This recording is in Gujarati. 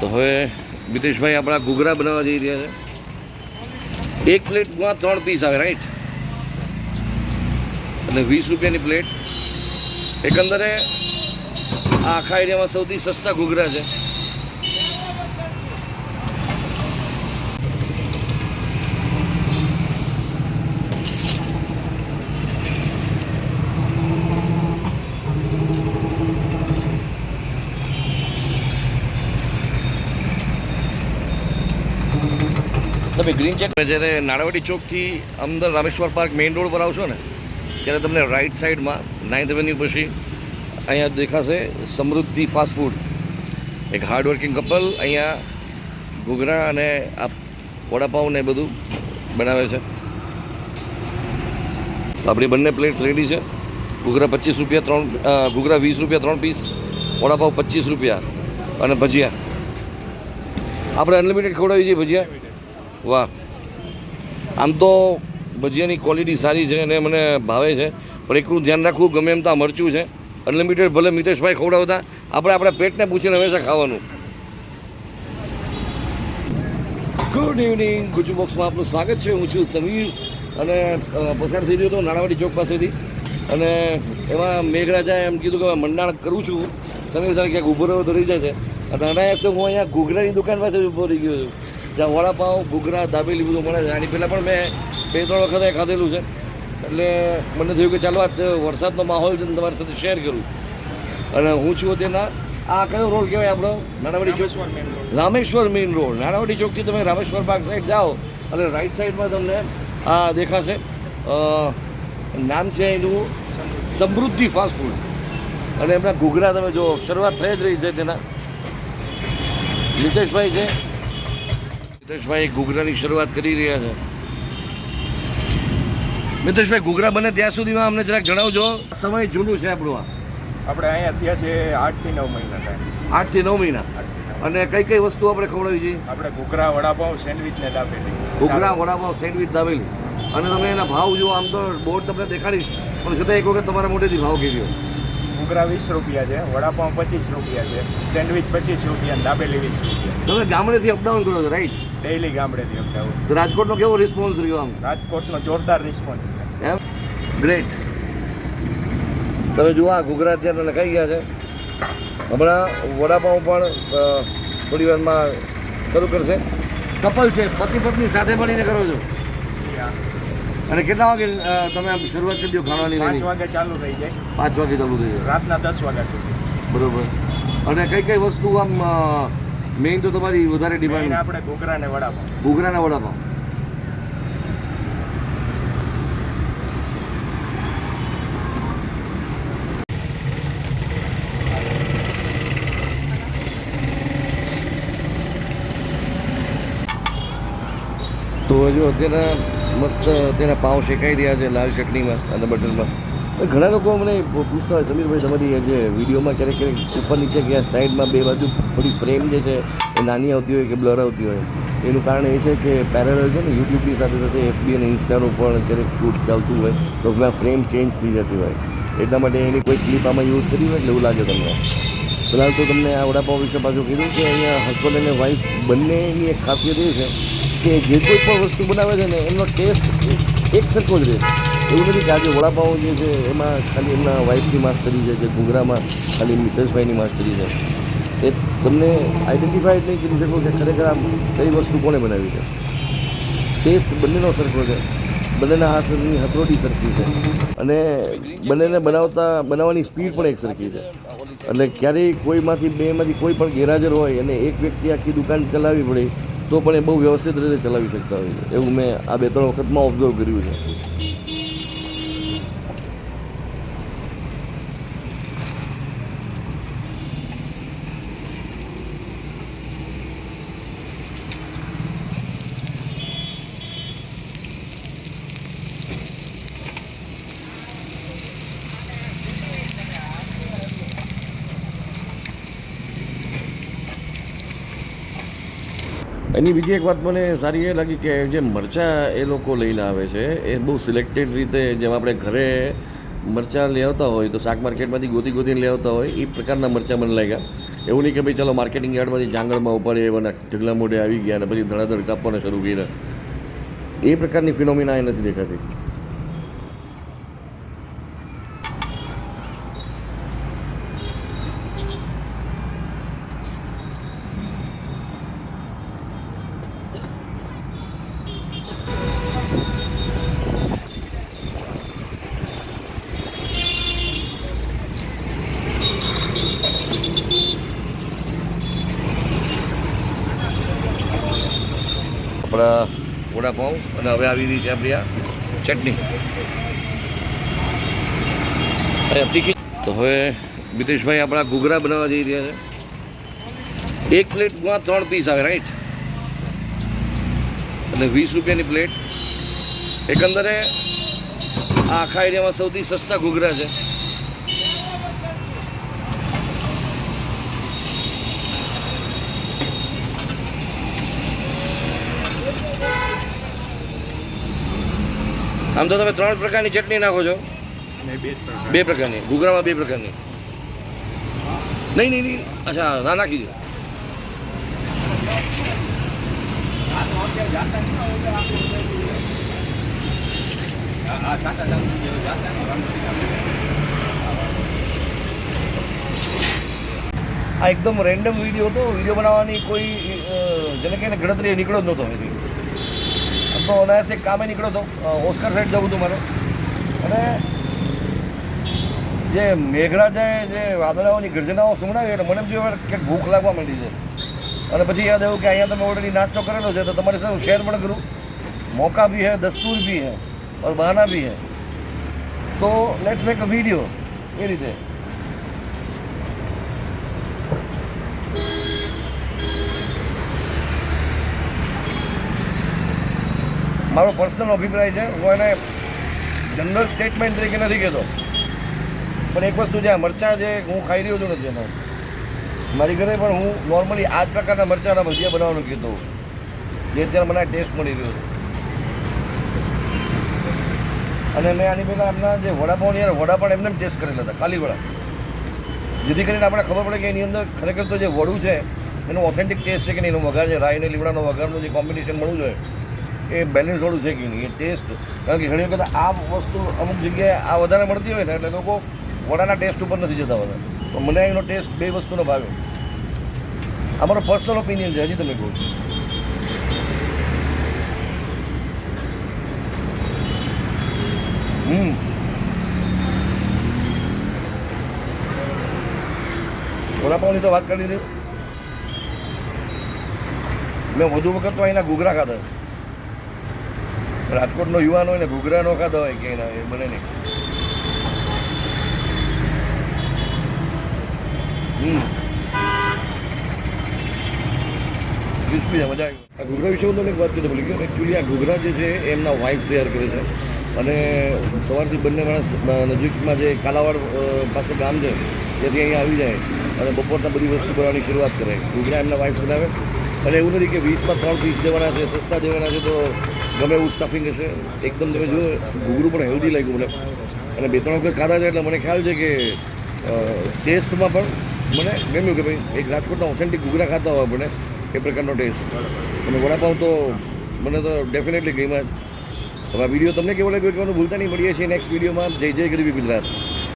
તો હવે મિતેશભાઈ આપણા ઘૂઘરા બનાવવા જઈ રહ્યા છે. એક પ્લેટમાં ત્રણ પીસ આવે રાઈટ અને વીસ રૂપિયાની પ્લેટ એકંદરે આખા એરિયામાં સૌથી સસ્તા ઘૂઘરા છે. તમે ગ્રીન ચેક જ્યારે નાણાવટી ચોકથી અંદર રામેશ્વર પાર્ક મેઇન રોડ પર આવશો ને, ત્યારે તમને રાઈટ સાઈડમાં નાઇન્થ એવન્યુ પછી અહીંયા દેખાશે સમૃદ્ધિ ફાસ્ટ ફૂડ એક હાર્ડવર્કિંગ કપલ અહીંયા ઘૂઘરા અને આ વડાપાઉં ને બધું બનાવે છે. આપણી બંને પ્લેટ્સ રેડી છે. ઘૂઘરા પચીસ રૂપિયા ત્રણ ઘૂઘરા વીસ રૂપિયા ત્રણ પીસ વડાપાઉં પચીસ રૂપિયા અને ભજીયા. આપણે અનલિમિટેડ ખવડાવી છીએ ભજીયા. વાહ. આમ તો ભજીયાની ક્વોલિટી સારી છે અને મને ભાવે છે. પણ એકલું ધ્યાન રાખવું, ગમે એમ તો મરચું છે. અનલિમિટેડ ભલે મિતેશભાઈ ખવડાવતા, આપણે આપણા પેટને પૂછીને હંમેશા ખાવાનું. ગુડ ઇવનિંગ ગુજુ બોક્સમાં આપનું સ્વાગત છે. હું છું સમીર અને પસાર થઈ ગયો હતો નાણાવાડી ચોક પાસેથી. અને એમાં મેઘરાજાએ એમ કીધું કે મંડાણ કરું છું. સમીર સાથે ક્યાંક ઊભો રહ્યો તો રહી જાય છે અને અનાયાસે હું અહીંયા ઘૂઘરાની દુકાન પાસે ઊભો રહી ગયો છું? જ્યાં વડાપાઉં ઘૂઘરા દાબેલી બધું મળે છે. આની પહેલાં પણ મેં બે ત્રણ વખત ખાધેલું છે. એટલે મને થયું કે ચાલો આ વરસાદનો માહોલ છે તમારી સાથે શેર કરું. અને હું છું તેના આ કયો રોડ કહેવાય આપણો? નાણાવડી ચોક. Rameshwar main road. નાણાવડી ચોકથી તમે રામેશ્વર પાર્ક સાઈડ જાઓ અને રાઈટ સાઈડમાં તમને આ દેખાશે. નામ છે એનું સમૃદ્ધિ ફાસ્ટ ફૂડ. અને એમના ઘૂઘરા તમે જો શરૂઆત થઈ જ રહી છે તેના. મિતેશભાઈ છે. મિતેશભાઈ ઘૂઘરાની શરૂઆત કરી રહ્યા છે. મિતેશભાઈ ઘૂઘરા બને ત્યાં સુધીમાં અમને જરાક જણાવજો. સમય જૂનું છે આપણું આ. આપણે અહીંયા અત્યારે છે આઠથી નવ મહિના થાય આઠથી નવ મહિના. અને કઈ કઈ વસ્તુ આપણે ખવડાવી છે? આપણે ઘૂઘરા વડાપાઉં સેન્ડવિચ ને દાબેલી. ઘૂઘરા વડાપાવ સેન્ડવિચ દાબેલી. અને તમે એના ભાવ જુઓ આમ તો બોર્ડ તમને દેખાડીશ પણ છતાં એક વખત તમારા મોટેથી ભાવ કહેજો. ઘૂઘરા વીસ રૂપિયા છે વડાપાઉં પચીસ રૂપિયા છે સેન્ડવિચ પચીસ રૂપિયા દાબેલી વીસ રૂપિયા. તમે ગામડેથી અપડાઉન કરો છો રાઈટ ડેઈલી ગામડેથી અમદાવાદ તો રાજકોટનો કેવો રિસ્પોન્સ રહ્યો આમ? રાજકોટનો જોરદાર રિસ્પોન્સ છે. એમ? ગ્રેટ તમે જુઓ આ ગુજરાત અત્યારે લખાઈ ગયા છે. હમણાં વડાપાઉં પણ થોડી વારમાં શરૂ કરશે. કપલ છે. પતિ પત્ની સાથે મળીને કરો છો. અને કેટલા વાગે તમે આમ શરૂઆત કરી દો ખાવાની પાંચ વાગે ચાલુ થઈ જાય. પાંચ વાગે ચાલુ થઈ જાય. રાતના દસ વાગ્યા સુધી. બરોબર. અને કઈ કઈ વસ્તુ આમ મેઇન તો તમારી વધારે ડિમાન્ડ આપણે ઘૂઘરા ને વડાપાઉં ઘૂઘરાના વડાપાવ તો જો અત્યારે મસ્ત અત્યારે પાઉં શેકાઈ રહ્યા છે લાલ ચટણીમાં અને બટરમાં. ઘણા લોકો મને પૂછતા હોય સમીરભાઈ તમારી જે વિડીયોમાં ક્યારેક ક્યારેક ઉપર નીચે કે સાઈડમાં બે બાજુ થોડી ફ્રેમ જે છે એ નાની આવતી હોય કે બ્લર આવતી હોય, એનું કારણ એ છે કે પેરેલલ છે ને યુટ્યુબની સાથે સાથે એફબી અને ઇન્સ્ટાનું પણ ક્યારેક શૂટ ચાલતું હોય, તો એમાં ફ્રેમ ચેન્જ થઈ જતી હોય. એટલા માટે એની કોઈ ક્લિપ આમાં યુઝ કરી હોય એટલે એવું લાગે તમને. ફિલહાલ તો તમને આ વડાપાવ વિશે પાછું કીધું કે અહીંયા હસબન્ડ અને વાઈફ બંનેની એક ખાસિયત એ છે કે જે કોઈ પણ વસ્તુ બનાવે છે ને એમનો ટેસ્ટ એક સરખો જ રહે. છે એવું નથી કે આજે વડાપાઉં જે છે, એમાં ખાલી એમના વાઈફની માસ્ટરી છે કે ઘૂઘરામાં ખાલી મિતેશભાઈની માસ્ટરી છે. એ તમને આઈડેન્ટિફાય જ નહીં કરી શકો કે ખરેખર આ કઈ વસ્તુ કોણે બનાવી છે. ટેસ્ટ બંનેનો સરખો છે. બંનેના હાથની હથરોડી સરખી છે. અને બંનેને બનાવતા, બનાવવાની સ્પીડ પણ એક સરખી છે. એટલે ક્યારેય કોઈમાંથી બેમાંથી કોઈ પણ ગેરહાજર હોય અને એક વ્યક્તિ આખી દુકાન ચલાવવી પડે, તો પણ એ બહુ વ્યવસ્થિત રીતે ચલાવી શકતા હોય છે. એવું મેં આ બે ત્રણ વખતમાં ઓબ્ઝર્વ કર્યું છે. એની બીજી એક વાત મને સારી એ લાગી કે જે મરચાં એ લોકો લઈને આવે છે, એ બહુ સિલેક્ટેડ રીતે જેમ આપણે ઘરે મરચાં લઈ હોય તો શાક માર્કેટમાંથી ગોતી ગોતીને લઈ હોય, એ પ્રકારના મરચાં મને લાગ્યા. એવું નહીં કે ભાઈ ચાલો માર્કેટિંગ યાર્ડમાંથી જાંગળમાં ઉપાડી એવાના ઢગલા મોઢે આવી ગયા અને પછી ધડાધડ કાપવાના શરૂ કર્યા. એ પ્રકારની ફિનોમિના એ નથી દેખાતી. આપણા વડાપાઉં અને હવે આવી રહી છે આપણી આ ચટણી. તો હવે મિતેશભાઈ આપણા ઘૂઘરા બનાવવા જઈ રહ્યા છે. એક પ્લેટમાં ત્રણ પીસ આવે રાઈટ અને વીસ રૂપિયાની પ્લેટ. એકંદરે આખા એરિયામાં સૌથી સસ્તા ઘૂઘરા છે. આમ તો તમે ત્રણ પ્રકારની ચટણી નાખો છો? બે પ્રકારની. ઘૂઘરામાં બે પ્રકારની. નહીં નહીં નહીં. અચ્છા ના નાખી દો. આ એકદમ રેન્ડમ વીડિયો હતો. વીડિયો બનાવવાની કોઈ જેને કહીને ગણતરી નીકળ્યો જ નહોતો અહીંથી. હતો અનાયાસે કામે નીકળ્યો હતો ઓસ્કર સાઈડ જવું હતું મારે. અને જે મેઘરાજાએ જે વાદળાઓની ગર્જનાઓ સંભળાવી એટલે મને જો કે ભૂખ લાગવા માંડી છે. અને પછી યાદ આવ્યું કે અહીંયા તમે ઓલરેડી નાસ્તો કરેલો છે, તો તમારી સાથે શેર પણ કરું? મોકા બી હે, દસ્તુર બી હે, ઓર બહાના બી હે. તો લેટ્સ મેક અ વીડિયો એ રીતે. મારો પર્સનલ અભિપ્રાય છે. હું એને જનરલ સ્ટેટમેન્ટ તરીકે નથી કહેતો. પણ એક વસ્તુ છે મરચાં જે હું ખાઈ રહ્યો છું નથી એનો મારી ઘરે પણ હું નોર્મલી આ જ પ્રકારના મરચાંના ભજીયા બનાવવાનું કહેતો જે અત્યારે મને ટેસ્ટ મળી રહ્યો છે. અને મેં આની પહેલાં એમના જે વડાપાઉં યાર વડા પણ એમને ટેસ્ટ કરેલા હતા, ખાલી વડા. જેથી કરીને આપણે ખબર પડે કે એની અંદર ખરેખર તો જે વડું છે, એનું ઓથેન્ટિક ટેસ્ટ છે કે નહીં, એનો વઘાર છે, રાઈ અને લીમડાનો વઘારનું જે કોમ્બિનેશન મળવું જોઈએ. એ બેલેન્સ વાળું છે કે નહીં, એ ટેસ્ટ કારણ કે ઘણી વખત આ વસ્તુ અમુક જગ્યાએ આ વધારે મળતી હોય ને, એટલે લોકો વડાના ટેસ્ટ ઉપર નથી જતા વધારે. તો મને એનો ટેસ્ટ બે વસ્તુનો ભાવ્યો આ મારો પર્સનલ ઓપિનિયન છે, હજી તમે કહું છું. હમ. વડાપાઉની તો વાત કરી દીધી. મેં વધુ વખત તો અહીંના ઘૂઘરા ખાધા. રાજકોટનો યુવાન હોય ને ઘૂઘરા નો ખાધા હોય કે ના, એ બને નહીં. હમ. ક્રિસ્પી મજા ઘૂઘરા વિશે હું તમને એક વાત કીધું બોલી કે એકચ્યુઅલી આ ઘૂઘરા જે છે, એમના વાઇફ તૈયાર કરે છે. અને સવારથી બંને માણસ નજીકમાં જે કાલાવાડ પાસે ગામ છે, ત્યાંથી અહીંયા આવી જાય. અને બપોરના બધી વસ્તુ બનાવવાની શરૂઆત કરે. ઘૂઘરા એમના વાઇફ બનાવે. અને એવું નથી કે વીસમાં ત્રણ પીસ દેવાના છે, સસ્તા દેવાના છે, તો ગમે એવું સ્ટફિંગ હશે, એકદમ તમે જુઓ, ઘૂઘરું પણ હેલ્ધી લાગ્યું મને. અને બે ત્રણ વખત ખાધા છે એટલે મને ખ્યાલ છે કે ટેસ્ટમાં પણ મને ગમ્યું કે ભાઈ, એક રાજકોટના ઓથેન્ટિક ઘૂઘરા ખાતા હોય મને એ પ્રકારનો ટેસ્ટ અને વડાપાઉં તો મને તો ડેફિનેટલી ગઈમાં જ. હવે આ વીડિયો તમને કેવો લાગ્યો કહેવાનું ભૂલતા નહીં. મળીએ છીએ નેક્સ્ટ વિડીયોમાં જય જય ગરીબી ગુજરાત.